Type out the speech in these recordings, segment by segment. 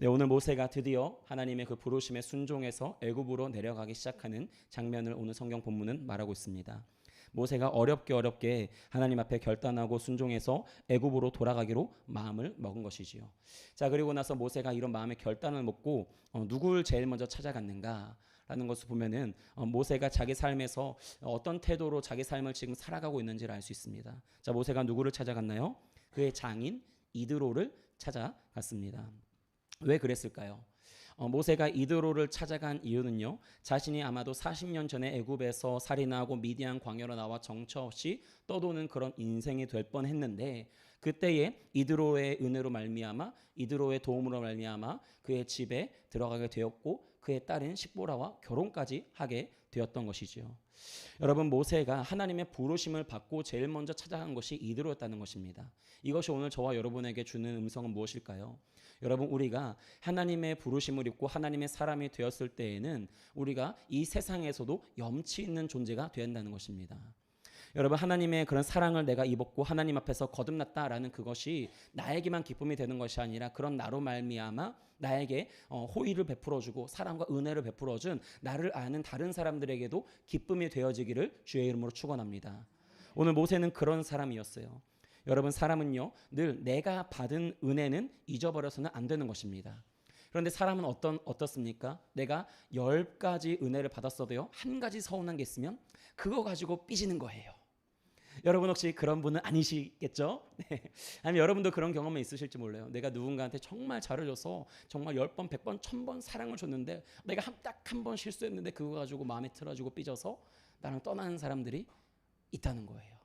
네, 오늘 모세가 드디어 하나님의 그 부르심에 순종해서 애굽으로 내려가기 시작하는 장면을 오늘 성경 본문은 말하고 있습니다. 모세가 어렵게 어렵게 하나님 앞에 결단하고 순종해서 애굽으로 돌아가기로 마음을 먹은 것이지요. 자 그리고 나서 모세가 이런 마음의 결단을 먹고 어, 누굴 제일 먼저 찾아갔는가? 라는 것을 보면은 어, 모세가 자기 삶에서 어떤 태도로 자기 삶을 지금 살아가고 있는지를 알 수 있습니다. 자 모세가 누구를 찾아갔나요? 그의 장인 이드로를 찾아갔습니다. 왜 그랬을까요? 어, 모세가 이드로를 찾아간 이유는요. 자신이 아마도 40년 전에 애굽에서 살인하고 미디안 광야로 나와 정처 없이 떠도는 그런 인생이 될 뻔했는데 그때에 이드로의 은혜로 말미암아 이드로의 도움으로 말미암아 그의 집에 들어가게 되었고 그의 딸인 십보라와 결혼까지 하게 되었던 것이지요. 여러분 모세가 하나님의 부르심을 받고 제일 먼저 찾아간 것이 이드로였다는 것입니다. 이것이 오늘 저와 여러분에게 주는 음성은 무엇일까요? 여러분 우리가 하나님의 부르심을 입고 하나님의 사람이 되었을 때에는 우리가 이 세상에서도 염치 있는 존재가 된다는 것입니다. 여러분 하나님의 그런 사랑을 내가 입었고 하나님 앞에서 거듭났다라는 그것이 나에게만 기쁨이 되는 것이 아니라 그런 나로 말미암아 나에게 어, 호의를 베풀어주고 사랑과 은혜를 베풀어준 나를 아는 다른 사람들에게도 기쁨이 되어지기를 주의 이름으로 축원합니다. 오늘 모세는 그런 사람이었어요. 여러분 사람은요 늘 내가 받은 은혜는 잊어버려서는 안 되는 것입니다. 그런데 사람은 어떤 어떻습니까? 내가 열 가지 은혜를 받았어도요 한 가지 서운한 게 있으면 그거 가지고 삐지는 거예요. 여러분 혹시 그런 분은 아니시겠죠? 네. 아니면 여러분도 그런 경험이 있으실지 몰라요. 내가 누군가한테 정말 잘해줘서 정말 열 번, 백 번, 천번 사랑을 줬는데 내가 딱 한 번 실수했는데 그거 가지고 마음에 틀어지고 삐져서 나랑 떠나는 사람들이 있다는 거예요.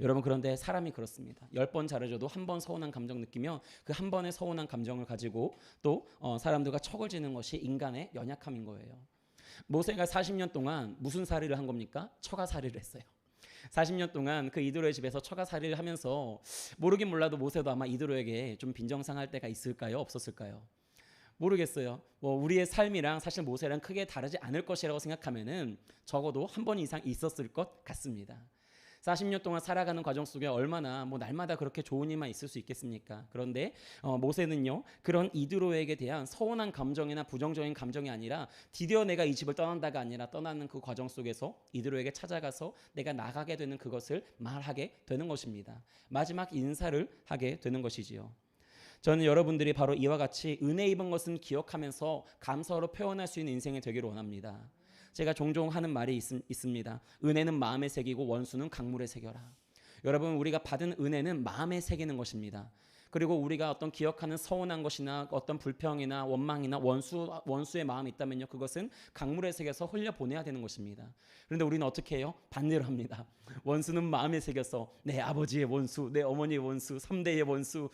여러분 그런데 사람이 그렇습니다. 열 번 잘해줘도 한 번 서운한 감정 느끼면 그 한 번의 서운한 감정을 가지고 또 어, 사람들과 척을 지는 것이 인간의 연약함인 거예요. 모세가 40년 동안 무슨 살이를 한 겁니까? 처가살이를 했어요. 40년 동안 그 이드로의 집에서 처가살이를 하면서 모르긴 몰라도 모세도 아마 이드로에게 좀 빈정상할 때가 있을까요? 없었을까요? 모르겠어요. 뭐 우리의 삶이랑 사실 모세랑 크게 다르지 않을 것이라고 생각하면은 적어도 한 번 이상 있었을 것 같습니다. 40년 동안 살아가는 과정 속에 얼마나 뭐 날마다 그렇게 좋은 일만 있을 수 있겠습니까? 그런데 어, 모세는요 그런 이드로에게 대한 서운한 감정이나 부정적인 감정이 아니라 드디어 내가 이 집을 떠난다가 아니라 떠나는 그 과정 속에서 이드로에게 찾아가서 내가 나가게 되는 그것을 말하게 되는 것입니다. 마지막 인사를 하게 되는 것이지요. 저는 여러분들이 바로 이와 같이 은혜 입은 것은 기억하면서 감사로 표현할 수 있는 인생이 되기를 원합니다. 제가 종종 하는 말이 있, 있습니다. 은혜는 마음에 새기고 원수는 강물에 새겨라. 여러분 우리가 받은 은혜는 마음에 새기는 것입니다. 그리고 우리가 어떤 기억하는 서운한 것이나 어떤 불평이나 원망이나 원수 원수의 마음이 있다면요 그것은 강물에 새겨서 흘려 보내야 되는 것입니다. 그런데 우리는 어떻게 해요? 반대로 합니다. 원수는 마음에 새겨서 내 아버지의 원수, 내 어머니의 원수, 3대의 원수,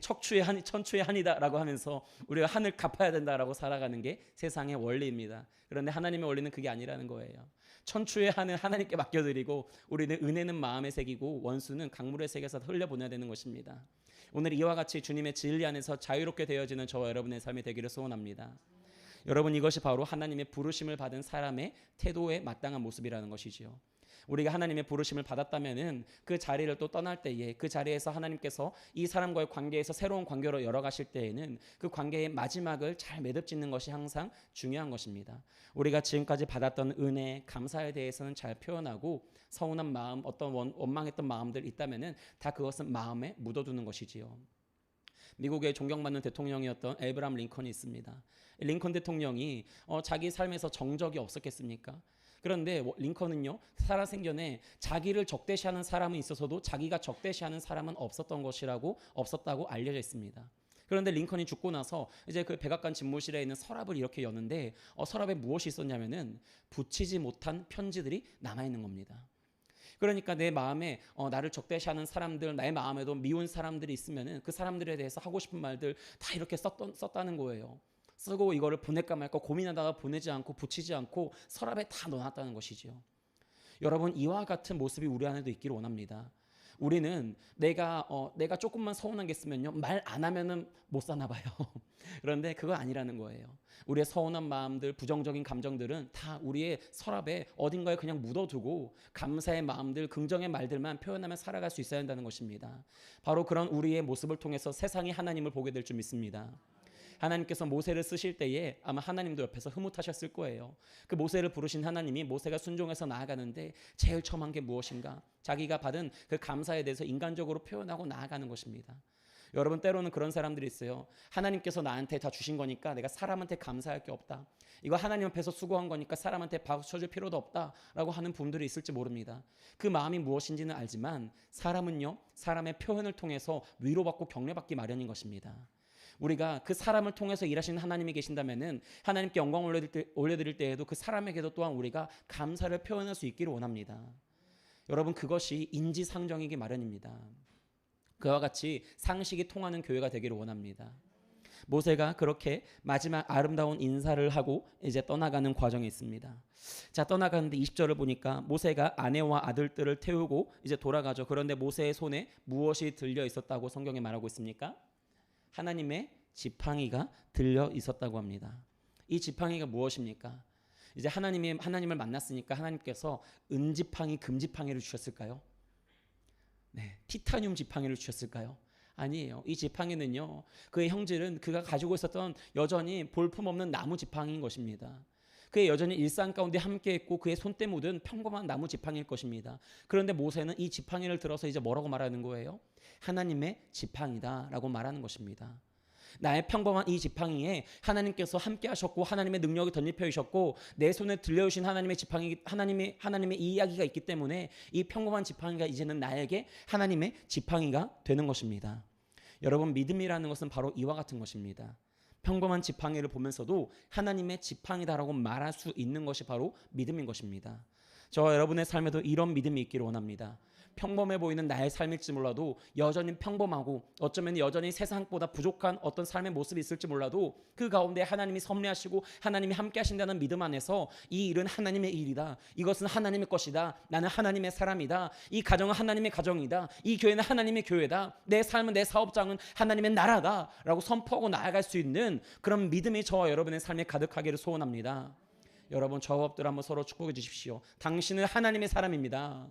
척추의 한 천추의 한이다라고 하면서 우리가 한을 갚아야 된다라고 살아가는 게 세상의 원리입니다. 그런데 하나님의 원리는 그게 아니라는 거예요. 천추의 한은 하나님께 맡겨드리고 우리는 은혜는 마음에 새기고 원수는 강물에 새겨서 흘려 보내야 되는 것입니다. 오늘 이와 같이 주님의 진리 안에서 자유롭게 되어지는 저와 여러분의 삶이 되기를 소원합니다. 여러분 이것이 바로 하나님의 부르심을 받은 사람의 태도에 마땅한 모습이라는 것이지요. 우리가 하나님의 부르심을 받았다면은 그 자리를 또 떠날 때에 그 자리에서 하나님께서 이 사람과의 관계에서 새로운 관계로 열어가실 때에는 그 관계의 마지막을 잘 매듭짓는 것이 항상 중요한 것입니다. 우리가 지금까지 받았던 은혜, 감사에 대해서는 잘 표현하고 서운한 마음, 어떤 원, 원망했던 마음들 있다면은 다 그것은 마음에 묻어두는 것이지요. 미국의 존경받는 대통령이었던 에브람 링컨이 있습니다. 링컨 대통령이 어, 자기 삶에서 정적이 없었겠습니까? 그런데 뭐 링컨은요 살아생전에 자기를 적대시하는 사람은 있어서도 자기가 적대시하는 사람은 없었던 것이라고 없었다고 알려져 있습니다. 그런데 링컨이 죽고 나서 이제 그 백악관 집무실에 있는 서랍을 이렇게 여는데 어, 서랍에 무엇이 있었냐면은 붙이지 못한 편지들이 남아 있는 겁니다. 그러니까 내 마음에 어, 나를 적대시하는 사람들, 나의 마음에도 미운 사람들이 있으면은 그 사람들에 대해서 하고 싶은 말들 다 이렇게 썼던, 썼다는 거예요. 쓰고 이거를 보낼까 말까 고민하다가 보내지 않고 붙이지 않고 서랍에 다 넣어놨다는 것이지요. 여러분 이와 같은 모습이 우리 안에도 있기를 원합니다. 우리는 내가 어, 내가 조금만 서운한 게 있으면요 말 안 하면은 못 사나 봐요. 그런데 그거 아니라는 거예요. 우리의 서운한 마음들, 부정적인 감정들은 다 우리의 서랍에 어딘가에 그냥 묻어두고 감사의 마음들, 긍정의 말들만 표현하며 살아갈 수 있어야 한다는 것입니다. 바로 그런 우리의 모습을 통해서 세상이 하나님을 보게 될 줄 믿습니다. 하나님께서 모세를 쓰실 때에 아마 하나님도 옆에서 흐뭇하셨을 거예요. 그 모세를 부르신 하나님이 모세가 순종해서 나아가는데 제일 처음 한 게 무엇인가? 자기가 받은 그 감사에 대해서 인간적으로 표현하고 나아가는 것입니다. 여러분 때로는 그런 사람들이 있어요. 하나님께서 나한테 다 주신 거니까 내가 사람한테 감사할 게 없다. 이거 하나님 앞에서 수고한 거니까 사람한테 박수 쳐줄 필요도 없다라고 하는 분들이 있을지 모릅니다. 그 마음이 무엇인지는 알지만 사람은요 사람의 표현을 통해서 위로받고 격려받기 마련인 것입니다. 우리가 그 사람을 통해서 일하시는 하나님이 계신다면은 하나님께 영광 올려드릴, 때, 올려드릴 때에도 그 사람에게도 또한 우리가 감사를 표현할 수 있기를 원합니다. 여러분 그것이 인지상정이기 마련입니다. 그와 같이 상식이 통하는 교회가 되기를 원합니다. 모세가 그렇게 마지막 아름다운 인사를 하고 이제 떠나가는 과정에 있습니다. 자, 떠나가는데 20절을 보니까 모세가 아내와 아들들을 태우고 이제 돌아가죠. 그런데 모세의 손에 무엇이 들려 있었다고 성경에 말하고 있습니까? 하나님의 지팡이가 들려 있었다고 합니다. 이 지팡이가 무엇입니까? 이제 하나님이 하나님을 만났으니까 하나님께서 은지팡이, 금지팡이를 주셨을까요? 네, 티타늄 지팡이를 주셨을까요? 아니에요. 이 지팡이는요. 그의 형질은 그가 가지고 있었던 여전히 볼품없는 나무 지팡이인 것입니다. 그의 여전히 일상 가운데 함께했고 그의 손때 묻은 평범한 나무 지팡이일 것입니다. 그런데 모세는 이 지팡이를 들어서 이제 뭐라고 말하는 거예요? 하나님의 지팡이다라고 말하는 것입니다. 나의 평범한 이 지팡이에 하나님께서 함께 하셨고 하나님의 능력이 덧입혀 주셨고 내 손에 들려주신 하나님의 지팡이 하나님의 하나님의 이 이야기가 있기 때문에 이 평범한 지팡이가 이제는 나에게 하나님의 지팡이가 되는 것입니다. 여러분 믿음이라는 것은 바로 이와 같은 것입니다. 평범한 지팡이를 보면서도 하나님의 지팡이다라고 말할 수 있는 것이 바로 믿음인 것입니다. 저 여러분의 삶에도 이런 믿음이 있기를 원합니다. 평범해 보이는 나의 삶일지 몰라도 여전히 평범하고 어쩌면 여전히 세상보다 부족한 어떤 삶의 모습이 있을지 몰라도 그 가운데 하나님이 섭리하시고 하나님이 함께 하신다는 믿음 안에서 이 일은 하나님의 일이다. 이것은 하나님의 것이다. 나는 하나님의 사람이다. 이 가정은 하나님의 가정이다. 이 교회는 하나님의 교회다. 내 삶은 내 사업장은 하나님의 나라다 라고 선포하고 나아갈 수 있는 그런 믿음이 저와 여러분의 삶에 가득하기를 소원합니다. 여러분 저 업들 한번 서로 축복해 주십시오. 당신은 하나님의 사람입니다.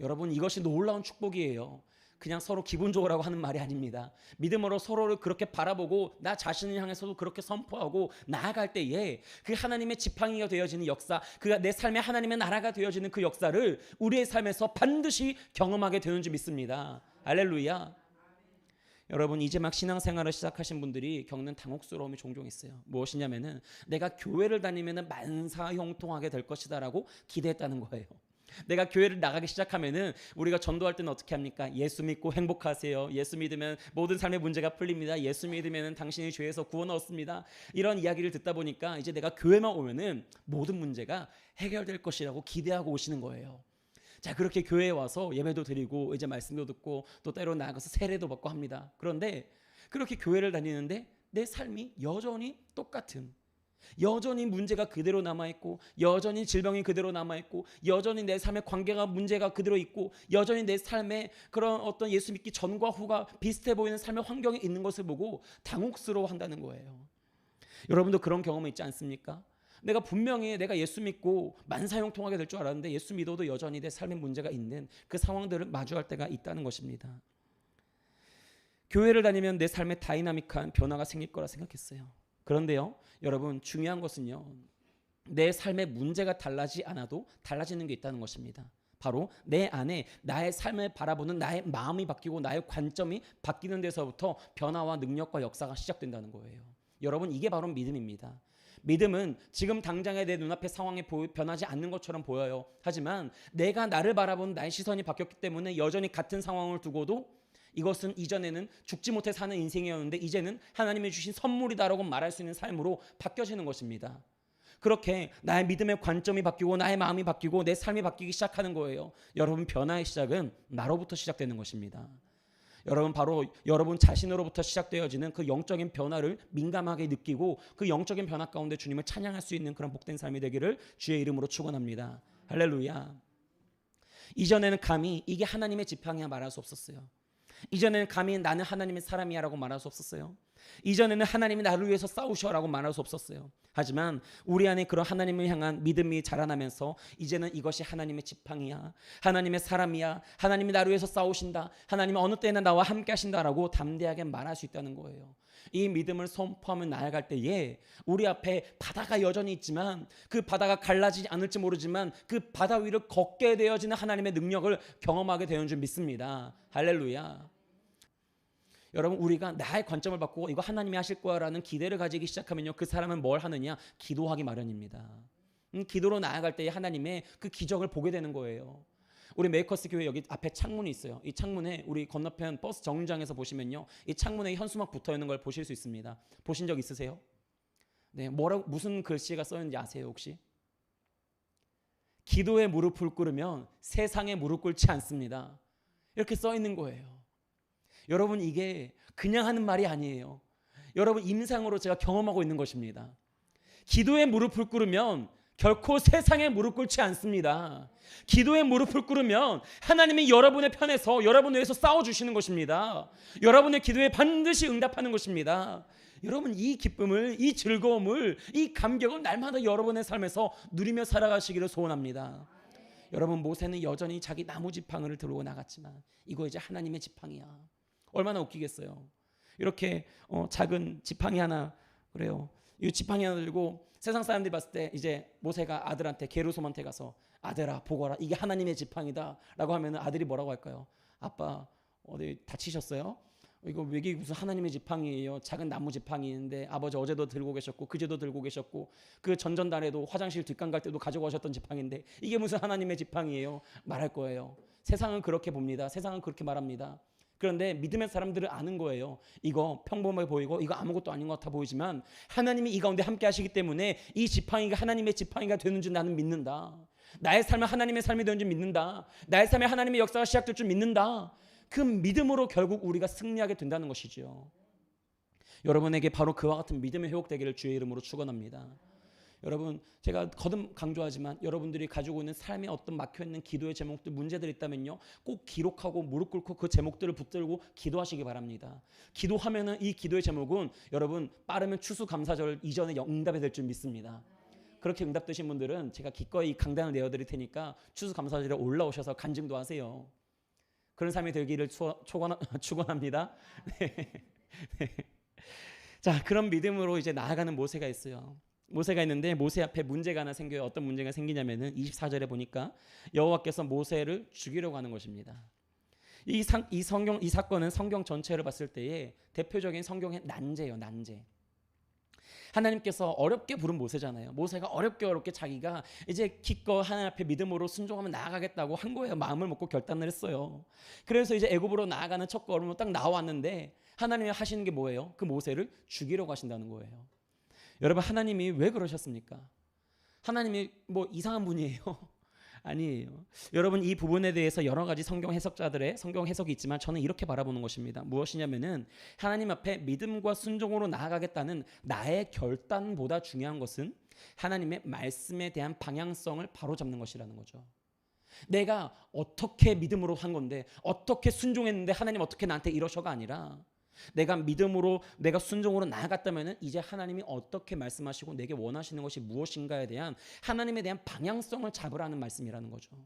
여러분 이것이 놀라운 축복이에요. 그냥 서로 기본적으로 하는 말이 아닙니다. 믿음으로 서로를 그렇게 바라보고 나 자신을 향해서도 그렇게 선포하고 나아갈 때에 그 하나님의 지팡이가 되어지는 역사, 그내 삶의 하나님의 나라가 되어지는 그 역사를 우리의 삶에서 반드시 경험하게 되는 줄 믿습니다. 알렐루야. 여러분 이제 막 신앙생활을 시작하신 분들이 겪는 당혹스러움이 종종 있어요. 무엇이냐면은 내가 교회를 다니면은 만사형통하게 될 것이다라고 기대했다는 거예요. 내가 교회를 나가기 시작하면은 우리가 전도할 때는 어떻게 합니까? 예수 믿고 행복하세요. 예수 믿으면 모든 삶의 문제가 풀립니다. 예수 믿으면 당신이 죄에서 구원 얻습니다. 이런 이야기를 듣다 보니까 이제 내가 교회만 오면은 모든 문제가 해결될 것이라고 기대하고 오시는 거예요. 자 그렇게 교회에 와서 예배도 드리고 이제 말씀도 듣고 또 때로 나가서 세례도 받고 합니다. 그런데 그렇게 교회를 다니는데 내 삶이 여전히 똑같은 여전히 문제가 그대로 남아 있고 여전히 질병이 그대로 남아 있고 여전히 내 삶의 관계가 문제가 그대로 있고 여전히 내 삶에 그런 어떤 예수 믿기 전과 후가 비슷해 보이는 삶의 환경에 있는 것을 보고 당혹스러워 한다는 거예요. 여러분도 그런 경험이 있지 않습니까? 내가 분명히 내가 예수 믿고 만사형통하게 될 줄 알았는데 예수 믿어도 여전히 내 삶에 문제가 있는 그 상황들을 마주할 때가 있다는 것입니다. 교회를 다니면 내 삶에 다이나믹한 변화가 생길 거라 생각했어요. 그런데요, 여러분 중요한 것은요. 내 삶의 문제가 달라지 않아도 달라지는 게 있다는 것입니다. 바로 내 안에 나의 삶을 바라보는 나의 마음이 바뀌고 나의 관점이 바뀌는 데서부터 변화와 능력과 역사가 시작된다는 거예요. 여러분 이게 바로 믿음입니다. 믿음은 지금 당장의 내 눈앞의 상황이 변하지 않는 것처럼 보여요. 하지만 내가 나를 바라보는 나의 시선이 바뀌었기 때문에 여전히 같은 상황을 두고도 이것은 이전에는 죽지 못해 사는 인생이었는데 이제는 하나님이 주신 선물이다라고 말할 수 있는 삶으로 바뀌어지는 것입니다. 그렇게 나의 믿음의 관점이 바뀌고 나의 마음이 바뀌고 내 삶이 바뀌기 시작하는 거예요. 여러분 변화의 시작은 나로부터 시작되는 것입니다. 여러분 바로 여러분 자신으로부터 시작되어지는 그 영적인 변화를 민감하게 느끼고 그 영적인 변화 가운데 주님을 찬양할 수 있는 그런 복된 삶이 되기를 주의 이름으로 축원합니다. 할렐루야. 이전에는 감히 이게 하나님의 지팡이야 말할 수 없었어요. 이전에는 감히 나는 하나님의 사람이야라고 말할 수 없었어요. 이전에는 하나님이 나를 위해서 싸우셔라고 말할 수 없었어요. 하지만 우리 안에 그런 하나님을 향한 믿음이 자라나면서 이제는 이것이 하나님의 지팡이야. 하나님의 사람이야. 하나님이 나를 위해서 싸우신다. 하나님이 어느 때나 나와 함께 하신다라고 담대하게 말할 수 있다는 거예요. 이 믿음을 선포하며 나아갈 때에 우리 앞에 바다가 여전히 있지만 그 바다가 갈라지지 않을지 모르지만 그 바다 위를 걷게 되어지는 하나님의 능력을 경험하게 되는 줄 믿습니다. 할렐루야. 여러분 우리가 나의 관점을 받고 이거 하나님이 하실 거야라는 기대를 가지기 시작하면요 그 사람은 뭘 하느냐 기도하기 마련입니다. 음, 기도로 나아갈 때에 하나님의 그 기적을 보게 되는 거예요. 우리 메이커스 교회 여기 앞에 창문이 있어요. 이 창문에 우리 건너편 버스 정류장에서 보시면요 이 창문에 현수막 붙어 있는 걸 보실 수 있습니다. 보신 적 있으세요? 네, 뭐라 무슨 글씨가 써 있는지 아세요 혹시? 기도에 무릎을 꿇으면 세상에 무릎 꿇지 않습니다. 이렇게 써 있는 거예요. 여러분 이게 그냥 하는 말이 아니에요. 여러분 임상으로 제가 경험하고 있는 것입니다. 기도에 무릎을 꿇으면 결코 세상에 무릎 꿇지 않습니다. 기도에 무릎을 꿇으면 하나님이 여러분의 편에서 여러분을 위해서 싸워 주시는 것입니다. 여러분의 기도에 반드시 응답하는 것입니다. 여러분 이 기쁨을 이 즐거움을 이 감격을 날마다 여러분의 삶에서 누리며 살아가시기를 소원합니다. 여러분 모세는 여전히 자기 나무 지팡이를 들고 나갔지만 이거 이제 하나님의 지팡이야. 얼마나 웃기겠어요. 이렇게 어, 작은 지팡이 하나 그래요. 이 지팡이 하나 들고 세상 사람들이 봤을 때 이제 모세가 아들한테 게르솜한테 가서 아들아 보거라 이게 하나님의 지팡이다라고 하면 아들이 뭐라고 할까요? 아빠 어디 다치셨어요? 이거 왜 이게 무슨 하나님의 지팡이예요? 작은 나무 지팡이인데 아버지 어제도 들고 계셨고 그제도 들고 계셨고 그 전전달에도 화장실 뒷간 갈 때도 가지고 오셨던 지팡인데 이게 무슨 하나님의 지팡이예요? 말할 거예요. 세상은 그렇게 봅니다. 세상은 그렇게 말합니다. 그런데 믿음의 사람들은 아는 거예요. 이거 평범해 보이고 이거 아무것도 아닌 것 같아 보이지만 하나님이 이 가운데 함께 하시기 때문에 이 지팡이가 하나님의 지팡이가 되는 줄 나는 믿는다. 나의 삶은 하나님의 삶이 되는 줄 믿는다. 나의 삶에 하나님의 역사가 시작될 줄 믿는다. 그 믿음으로 결국 우리가 승리하게 된다는 것이죠. 여러분에게 바로 그와 같은 믿음의 회복되기를 주의 이름으로 축원합니다. 여러분 제가 거듭 강조하지만 여러분들이 가지고 있는 삶에 어떤 막혀 있는 기도의 제목들 문제들이 있다면요 꼭 기록하고 무릎 꿇고 그 제목들을 붙들고 기도하시기 바랍니다. 기도하면은 이 기도의 제목은 여러분 빠르면 추수 감사절 이전에 응답이 될 줄 믿습니다. 그렇게 응답되신 분들은 제가 기꺼이 강단을 내어드릴 테니까 추수 감사절에 올라오셔서 간증도 하세요. 그런 삶이 되기를 축원합니다. 네. 네. 자 그런 믿음으로 이제 나아가는 모세가 있어요. 모세가 있는데 모세 앞에 문제가 하나 생겨요. 어떤 문제가 생기냐면은 24절에 보니까 여호와께서 모세를 죽이려고 하는 것입니다. 이, 상, 이 성경 이 사건은 성경 전체를 봤을 때에 대표적인 성경의 난제예요. 난제. 하나님께서 어렵게 부른 모세잖아요. 모세가 어렵게 어렵게 자기가 이제 기껏 하나님 앞에 믿음으로 순종하면 나아가겠다고 한 거예요. 마음을 먹고 결단을 했어요. 그래서 이제 애굽으로 나아가는 첫 걸음으로 딱 나왔는데 하나님이 하시는 게 뭐예요? 그 모세를 죽이려고 하신다는 거예요. 여러분 하나님이 왜 그러셨습니까? 하나님이 뭐 이상한 분이에요? 아니에요. 여러분 이 부분에 대해서 여러 가지 성경 해석자들의 성경 해석이 있지만 저는 이렇게 바라보는 것입니다. 무엇이냐면은 하나님 앞에 믿음과 순종으로 나아가겠다는 나의 결단보다 중요한 것은 하나님의 말씀에 대한 방향성을 바로잡는 것이라는 거죠. 내가 어떻게 믿음으로 한 건데 어떻게 순종했는데 하나님 어떻게 나한테 이러셔가 아니라 내가 믿음으로 내가 순종으로 나아갔다면 이제 하나님이 어떻게 말씀하시고 내게 원하시는 것이 무엇인가에 대한 하나님에 대한 방향성을 잡으라는 말씀이라는 거죠.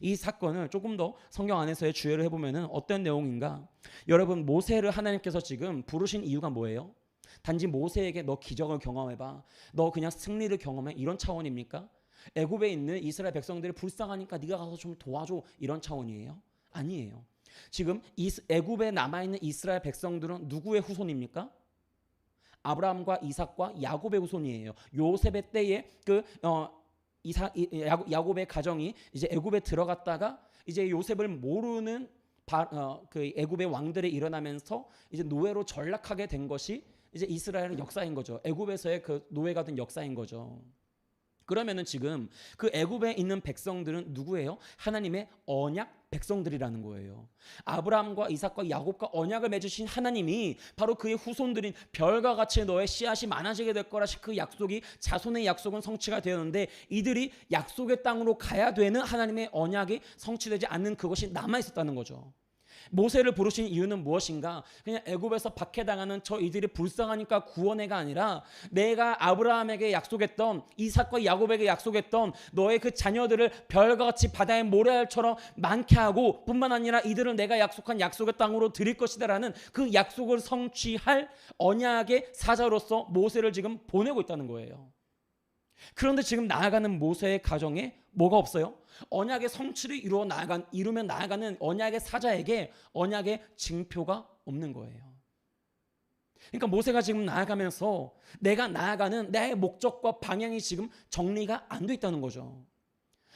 이 사건을 조금 더 성경 안에서의 주의를 해보면 어떤 내용인가? 여러분 모세를 하나님께서 지금 부르신 이유가 뭐예요? 단지 모세에게 너 기적을 경험해봐. 너 그냥 승리를 경험해. 이런 차원입니까? 애굽에 있는 이스라엘 백성들이 불쌍하니까 네가 가서 좀 도와줘. 이런 차원이에요? 아니에요. 지금 애굽에 남아 있는 이스라엘 백성들은 누구의 후손입니까? 아브라함과 이삭과 야곱의 후손이에요. 요셉의 때에 그 어, 이사 야곱의 가정이 이제 애굽에 들어갔다가 이제 요셉을 모르는 바, 어, 그 애굽의 왕들이 일어나면서 이제 노예로 전락하게 된 것이 이제 이스라엘의 역사인 거죠. 애굽에서의 그 노예가 된 역사인 거죠. 그러면은 지금 그 애굽에 있는 백성들은 누구예요? 하나님의 언약 백성들이라는 거예요. 아브라함과 이삭과 야곱과 언약을 맺으신 하나님이 바로 그의 후손들인 별과 같이 너의 씨앗이 많아지게 될 거라시 그 약속이 자손의 약속은 성취가 되었는데 이들이 약속의 땅으로 가야 되는 하나님의 언약이 성취되지 않는 그것이 남아 있었다는 거죠. 모세를 부르신 이유는 무엇인가? 그냥 애굽에서 박해당하는 저 이들이 불쌍하니까 구원해가 아니라 내가 아브라함에게 약속했던 이삭과 야곱에게 약속했던 너의 그 자녀들을 별과 같이 바다의 모래알처럼 많게 하고 뿐만 아니라 이들을 내가 약속한 약속의 땅으로 드릴 것이다라는 그 약속을 성취할 언약의 사자로서 모세를 지금 보내고 있다는 거예요. 그런데 지금 나아가는 모세의 가정에 뭐가 없어요? 언약의 성취를 이루어 나아간 이루면 나아가는 언약의 사자에게 언약의 징표가 없는 거예요. 그러니까 모세가 지금 나아가면서 내가 나아가는 내 목적과 방향이 지금 정리가 안 돼 있다는 거죠.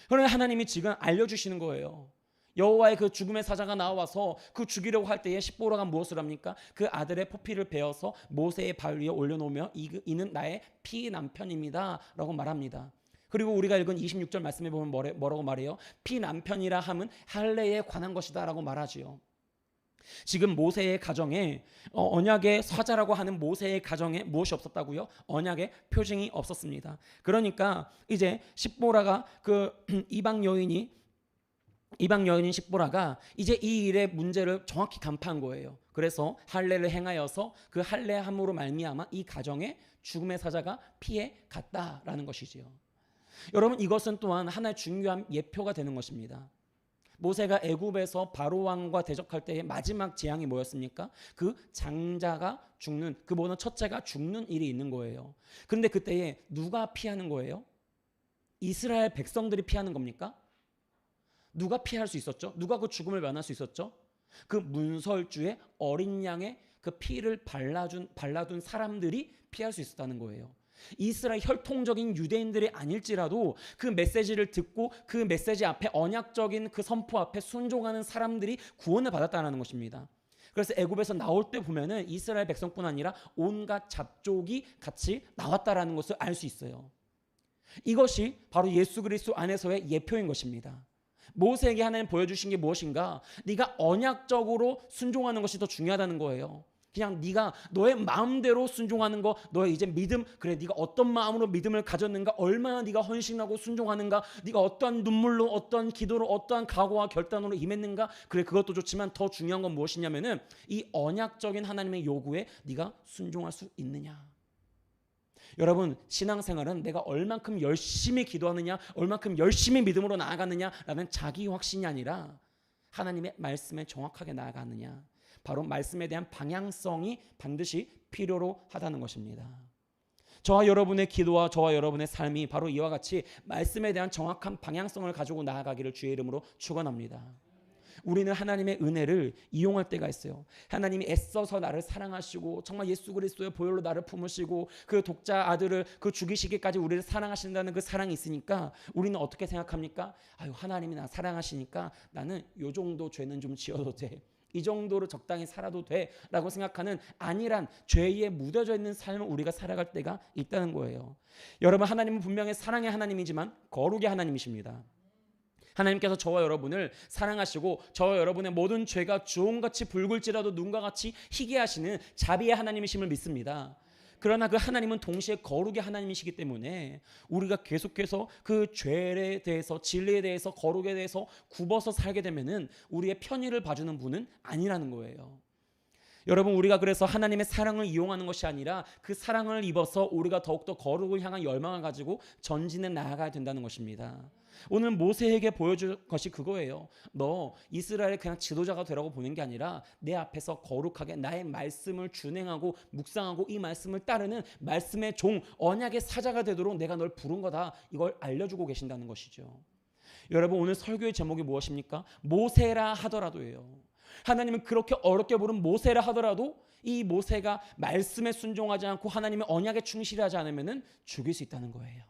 그러나 하나님이 지금 알려주시는 거예요. 여호와의 그 죽음의 사자가 나와서 그 죽이려고 할 때에 십보라가 무엇을 합니까? 그 아들의 포피를 베어서 모세의 발 위에 올려놓으며 이, 이는 나의 피 남편입니다 라고 말합니다. 그리고 우리가 읽은 26절 말씀에 보면 뭐라고 말해요? 피 남편이라 함은 할례에 관한 것이다 라고 말하지요. 지금 모세의 가정에 어, 언약의 사자라고 하는 모세의 가정에 무엇이 없었다고요? 언약의 표징이 없었습니다. 그러니까 이제 십보라가 그 이방 여인이 이방 여인인 십보라가 이제 이 일의 문제를 정확히 간파한 거예요. 그래서 할례를 행하여서 그 할례함으로 말미암아 이 가정에 죽음의 사자가 피해 갔다라는 것이지요. 여러분 이것은 또한 하나의 중요한 예표가 되는 것입니다. 모세가 애굽에서 바로 왕과 대적할 때의 마지막 재앙이 뭐였습니까? 그 장자가 죽는 그 뭐는 첫째가 죽는 일이 있는 거예요. 그런데 그때에 누가 피하는 거예요? 이스라엘 백성들이 피하는 겁니까? 누가 피할 수 있었죠? 누가 그 죽음을 면할 수 있었죠? 그 문설주의 어린 양의 그 피를 발라준 발라둔 사람들이 피할 수 있었다는 거예요. 이스라엘 혈통적인 유대인들이 아닐지라도 그 메시지를 듣고 그 메시지 앞에 언약적인 그 선포 앞에 순종하는 사람들이 구원을 받았다는 것입니다. 그래서 애굽에서 나올 때 보면은 이스라엘 백성뿐 아니라 온갖 잡족이 같이 나왔다라는 것을 알 수 있어요. 이것이 바로 예수 그리스도 안에서의 예표인 것입니다. 모세에게 하나님 보여주신 게 무엇인가? 네가 언약적으로 순종하는 것이 더 중요하다는 거예요. 그냥 네가 너의 마음대로 순종하는 거, 너의 이제 믿음, 그래 네가 어떤 마음으로 믿음을 가졌는가, 얼마나 네가 헌신하고 순종하는가, 네가 어떠한 눈물로, 어떠한 기도로, 어떠한 각오와 결단으로 임했는가, 그래 그것도 좋지만 더 중요한 건 무엇이냐면은 이 언약적인 하나님의 요구에 네가 순종할 수 있느냐. 여러분 신앙생활은 내가 얼만큼 열심히 기도하느냐, 얼만큼 열심히 믿음으로 나아가느냐라는 자기 확신이 아니라 하나님의 말씀에 정확하게 나아가느냐. 바로 말씀에 대한 방향성이 반드시 필요로 하다는 것입니다. 저와 여러분의 기도와 저와 여러분의 삶이 바로 이와 같이 말씀에 대한 정확한 방향성을 가지고 나아가기를 주의 이름으로 축원합니다. 우리는 하나님의 은혜를 이용할 때가 있어요. 하나님이 애써서 나를 사랑하시고 정말 예수 그리스도의 보혈로 나를 품으시고 그 독자 아들을 그 죽이시기까지 우리를 사랑하신다는 그 사랑이 있으니까 우리는 어떻게 생각합니까? 아유 하나님이 나 사랑하시니까 나는 요 정도 죄는 좀 지어도 돼. 이 정도로 적당히 살아도 돼라고 생각하는 안일한 죄에 묻어져 있는 삶을 우리가 살아갈 때가 있다는 거예요. 여러분 하나님은 분명히 사랑의 하나님이지만 거룩의 하나님이십니다. 하나님께서 저와 여러분을 사랑하시고 저와 여러분의 모든 죄가 주홍같이 붉을지라도 눈과 같이 희게 하시는 자비의 하나님이심을 믿습니다. 그러나 그 하나님은 동시에 거룩의 하나님이시기 때문에 우리가 계속해서 그 죄에 대해서 진리에 대해서 거룩에 대해서 굽어서 살게 되면은 우리의 편의를 봐주는 분은 아니라는 거예요. 여러분 우리가 그래서 하나님의 사랑을 이용하는 것이 아니라 그 사랑을 입어서 우리가 더욱더 거룩을 향한 열망을 가지고 전진해 나아가야 된다는 것입니다. 오늘 모세에게 보여줄 것이 그거예요. 너 이스라엘 그냥 지도자가 되라고 보는 게 아니라 내 앞에서 거룩하게 나의 말씀을 준행하고 묵상하고 이 말씀을 따르는 말씀의 종 언약의 사자가 되도록 내가 널 부른 거다. 이걸 알려주고 계신다는 것이죠. 여러분 오늘 설교의 제목이 무엇입니까? 모세라 하더라도예요. 하나님은 그렇게 어렵게 부른 모세라 하더라도 이 모세가 말씀에 순종하지 않고 하나님의 언약에 충실하지 않으면 죽일 수 있다는 거예요.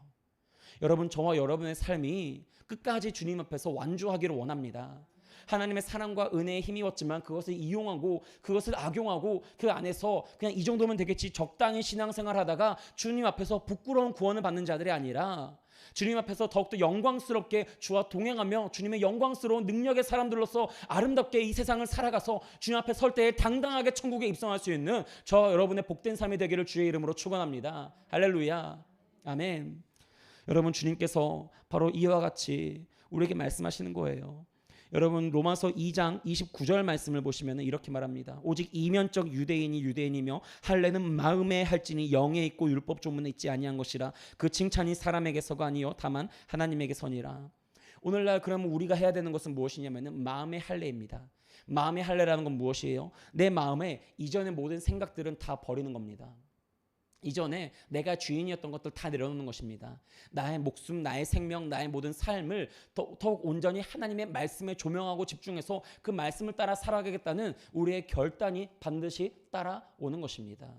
여러분 저와 여러분의 삶이 끝까지 주님 앞에서 완주하기를 원합니다. 하나님의 사랑과 은혜에 힘입었지만 그것을 이용하고 그것을 악용하고 그 안에서 그냥 이 정도면 되겠지 적당히 신앙생활 하다가 주님 앞에서 부끄러운 구원을 받는 자들이 아니라 주님 앞에서 더욱더 영광스럽게 주와 동행하며 주님의 영광스러운 능력의 사람들로서 아름답게 이 세상을 살아가서 주님 앞에 설 때에 당당하게 천국에 입성할 수 있는 저 여러분의 복된 삶이 되기를 주의 이름으로 축원합니다. 할렐루야. 아멘. 여러분 주님께서 바로 이와 같이 우리에게 말씀하시는 거예요. 여러분 로마서 2장 29절 말씀을 보시면 이렇게 말합니다. 오직 이면적 유대인이 유대인이며 할례는 마음에 할지니 영에 있고 율법 조문에 있지 아니한 것이라 그 칭찬이 사람에게서가 아니요 다만 하나님에게서니라. 오늘날 그러면 우리가 해야 되는 것은 무엇이냐면은 마음의 할례입니다. 마음의 할례라는 건 무엇이에요? 내 마음에 이전의 모든 생각들은 다 버리는 겁니다. 이전에 내가 주인이었던 것들 다 내려놓는 것입니다. 나의 목숨, 나의 생명, 나의 모든 삶을 더, 더욱 온전히 하나님의 말씀에 조명하고 집중해서 그 말씀을 따라 살아가겠다는 우리의 결단이 반드시 따라오는 것입니다.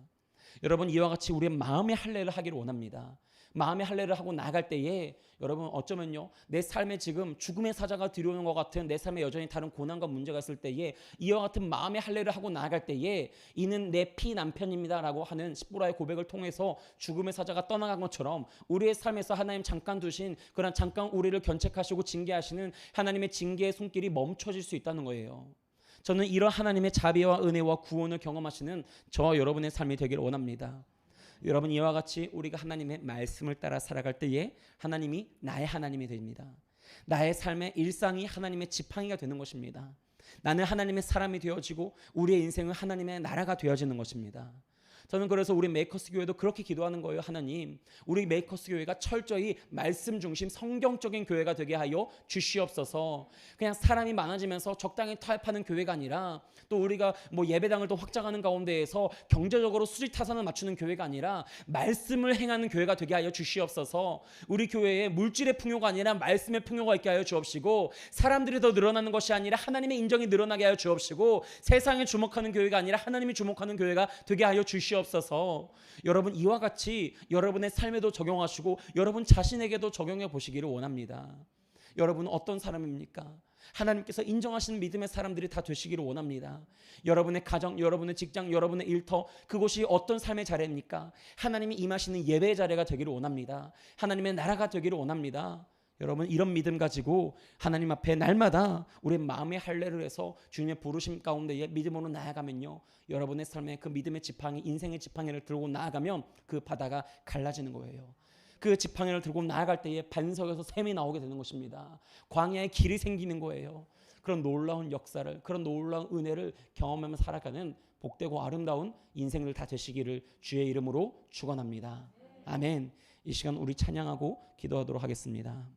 여러분 이와 같이 우리의 마음의 할례를 하기를 원합니다. 마음의 할례를 하고 나갈 때에 여러분 어쩌면요 내 삶에 지금 죽음의 사자가 들여오는 것 같은 내 삶에 여전히 다른 고난과 문제가 있을 때에 이와 같은 마음의 할례를 하고 나갈 때에 이는 내 피 남편입니다라고 하는 십보라의 고백을 통해서 죽음의 사자가 떠나간 것처럼 우리의 삶에서 하나님 잠깐 두신 그런 잠깐 우리를 견책하시고 징계하시는 하나님의 징계의 손길이 멈춰질 수 있다는 거예요. 저는 이런 하나님의 자비와 은혜와 구원을 경험하시는 저 여러분의 삶이 되기를 원합니다. 여러분 이와 같이 우리가 하나님의 말씀을 따라 살아갈 때에 하나님이 나의 하나님이 됩니다. 나의 삶의 일상이 하나님의 지팡이가 되는 것입니다. 나는 하나님의 사람이 되어지고 우리의 인생은 하나님의 나라가 되어지는 것입니다. 저는 그래서 우리 메이커스 교회도 그렇게 기도하는 거예요. 하나님, 우리 메이커스 교회가 철저히 말씀 중심 성경적인 교회가 되게 하여 주시옵소서. 그냥 사람이 많아지면서 적당히 타협하는 교회가 아니라 또 우리가 뭐 예배당을 또 확장하는 가운데에서 경제적으로 수직 타산을 맞추는 교회가 아니라 말씀을 행하는 교회가 되게 하여 주시옵소서. 우리 교회에 물질의 풍요가 아니라 말씀의 풍요가 있게 하여 주옵시고 사람들이 더 늘어나는 것이 아니라 하나님의 인정이 늘어나게 하여 주옵시고 세상에 주목하는 교회가 아니라 하나님이 주목하는 교회가 되게 하여 주시옵소서. 여러분 이와 같이 여러분의 삶에도 적용하시고 여러분 자신에게도 적용해 보시기를 원합니다. 여러분은 어떤 사람입니까? 하나님께서 인정하시는 믿음의 사람들이 다 되시기를 원합니다. 여러분의 가정, 여러분의 직장, 여러분의 일터 그곳이 어떤 삶의 자리입니까? 하나님이 임하시는 예배의 자리가 되기를 원합니다. 하나님의 나라가 되기를 원합니다. 여러분 이런 믿음 가지고 하나님 앞에 날마다 우리 마음의 할례를 해서 주님의 부르심 가운데 믿음으로 나아가면요. 여러분의 삶에 그 믿음의 지팡이, 인생의 지팡이를 들고 나아가면 그 바다가 갈라지는 거예요. 그 지팡이를 들고 나아갈 때에 반석에서 샘이 나오게 되는 것입니다. 광야에 길이 생기는 거예요. 그런 놀라운 역사를, 그런 놀라운 은혜를 경험하며 살아가는 복되고 아름다운 인생들 다 되시기를 주의 이름으로 축원합니다. 아멘. 이 시간 우리 찬양하고 기도하도록 하겠습니다.